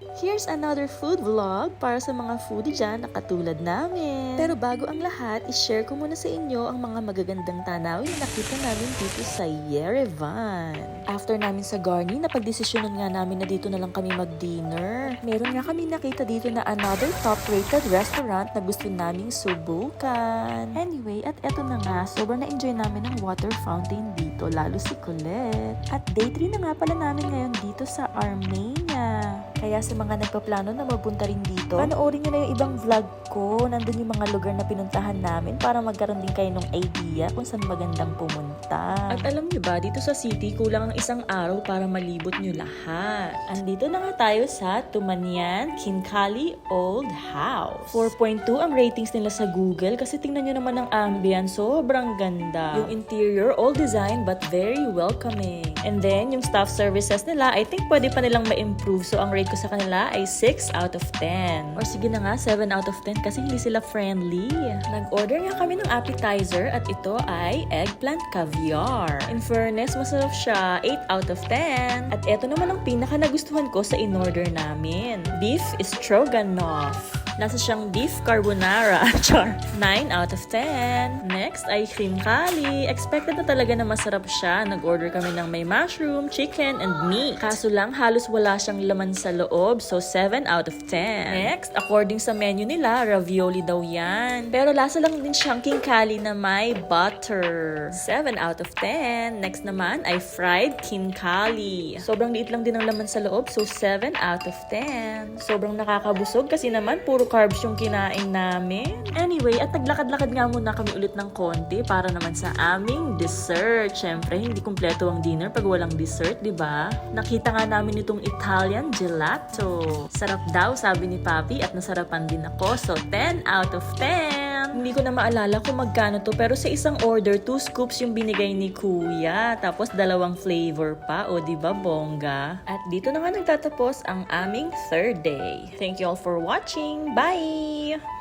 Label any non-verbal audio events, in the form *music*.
Here's another food vlog para sa mga foodie dyan na katulad namin. Pero bago ang lahat, i-share ko muna sa inyo ang mga magagandang tanawin na nakita namin dito sa Yerevan. After namin sa Garni, napagdesisyonan nga namin na dito na lang kami mag-dinner. Meron nga kami nakita dito na another top-rated restaurant na gusto naming subukan. Anyway, at eto na nga, sobrang na-enjoy namin ang water fountain dito, lalo si Colette. At day 3 na nga pala namin ngayon dito sa Armenia. Kaya sa mga nagpaplano na mapunta rin dito, panoorin nyo na yung ibang vlog ko. Nandun yung mga lugar na pinuntahan namin para magkaroon din kayo ng idea kung saan magandang pumunta. At alam nyo ba, dito sa city, kulang ang isang araw para malibot nyo lahat. Andito na nga tayo sa Tumanian Kinkali Old House. 4.2 ang ratings nila sa Google kasi tingnan nyo naman ang ambience, sobrang ganda. Yung interior, old design but very welcoming. And then, yung staff services nila, I think pwede pa nilang ma-improve. So, ang rate ko sa kanila ay 6 out of 10. Or sige na nga, 7 out of 10 kasi hindi sila friendly. Nag-order nga kami ng appetizer at ito ay eggplant caviar. In fairness, masarap siya. 8 out of 10. At ito naman ang pinaka nagustuhan ko sa in-order namin. Beef stroganoff. Nasa siyang beef carbonara. *laughs* Char. 9 out of 10. Next ay cream kali. Expected na talaga na masarap siya. Nag-order kami ng may mushroom, chicken, and meat. Kaso lang, halos wala siyang laman sa loob. So, 7 out of 10. Next, according sa menu nila, ravioli daw yan. Pero lasa lang din siyang king kali na may butter. 7 out of 10. Next naman ay fried king kali. Sobrang liit lang din ang laman sa loob. So, 7 out of 10. Sobrang nakakabusog kasi naman puro carbs yung kinain namin. Anyway, at naglakad-lakad nga muna kami ulit ng konti para naman sa aming dessert. Siyempre, hindi kumpleto ang dinner pag walang dessert, di ba? Nakita nga namin itong Italian gelato. Sarap daw, sabi ni Papi, at nasarapan din ako. So, 10 out of 10. Hindi ko na maalala kung magkano to, pero sa isang order, 2 scoops yung binigay ni Kuya. Tapos dalawang flavor pa, o di ba bongga? At dito na nga nagtatapos ang aming third day. Thank you all for watching. Bye!